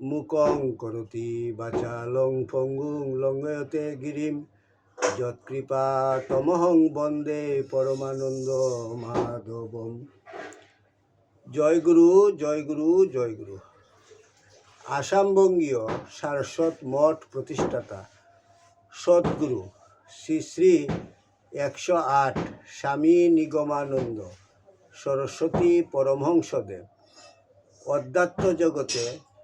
মুকং করতি বাচালং ফঙ্গুং লঙ্গয়তে গিরিম। যৎকৃপা তমহং বন্দে পরমানন্দ মাধবম। জয় গুরু জয় গুরু জয় গুরু। আসামবঙ্গীয় সারস্বত মঠ প্রতিষ্ঠাতা সদ্গুরু শ্রী শ্রী একশো আট স্বামী নিগমানন্দ সরস্বতী পরমহংসদেব। অধ্যাত্ম জগতে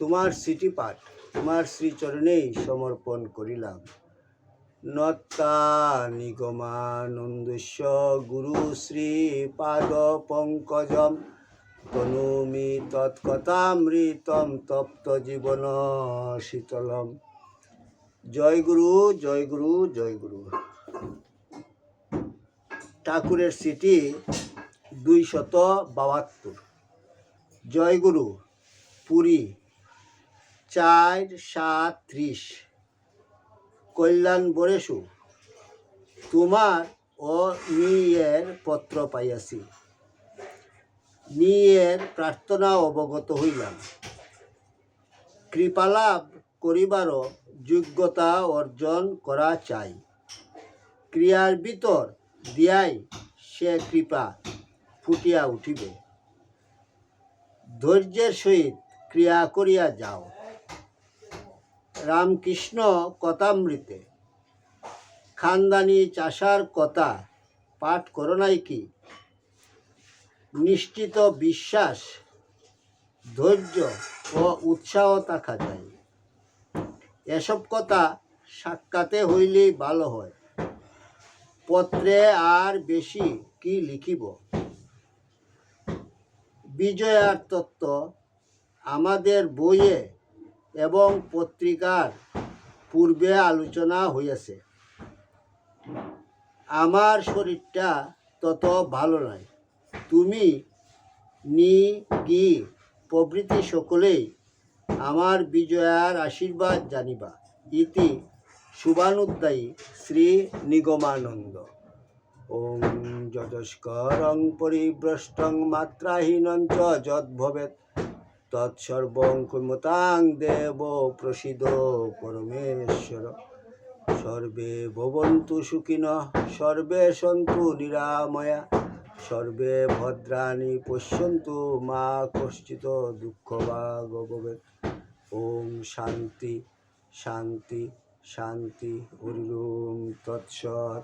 তোমার চিঠি পাঠ তোমার শ্রীচরণেই সমর্পণ করিলাম। নত্তা নিগমানন্দস্য গুরু শ্রী পাদ পঙ্কজম, তনুমি তৎকথামৃতম তপ্ত জীবন শীতলম। জয় গুরু জয় গুরু জয় গুরু। ঠাকুরের সিটি দুই শত বাহাত্তর জয়গুরু পুরী। চার সাত ত্রিশ। কল্যাণ বরেশু, তোমার ও নিয়ের পত্র পাইয়াছি। নিয়ের প্রার্থনা অবগত হইলাম। কৃপালাভ করিবারও যোগ্যতা অর্জন করা চাই। ক্রিয়ার ভিতর দিয়াই সে কৃপা ফুটিয়া উঠিবে। ধৈর্যের সহিত ক্রিয়া করিয়া যাও। রামকৃষ্ণ কথামৃতে। খানদানি চাষার কথা পাঠ করো নাই কি? নিশ্চিত বিশ্বাস, ধৈর্য ও উৎসাহ থাকা যায় এসব কথা সাক্ষাতে হইলেই ভালো হয়। পত্রে আর বেশি কি লিখিব? বিজয়ার তত্ত্ব আমাদের বইয়ে এবং পত্রিকার পূর্বে আলোচনা হইয়াছে। আমার শরীরটা তত ভালো নয় তুমি নি গি প্রভৃতি সকলেই আমার বিজয়ার আশীর্বাদ জানিবা। ইতি শুভানুদ্দায়ী শ্রী নিগমানন্দ। ওম যজস্করং পরিভ্রষ্টং মাত্রাহীনং চ যদ্ভবেৎ তৎসর্বং কুর্মতাং দেব প্রসিদ পরমেশ্বর। সর্বে ভবন্তু সুখিনঃ, সর্বে সন্তু নিরাময়া, সর্বে ভদ্রাণি পশ্যন্তু মা কশ্চিত দুঃখ বা ভবেৎ ওম শান্তি শান্তি শান্তি হরি ওম তৎসৎ।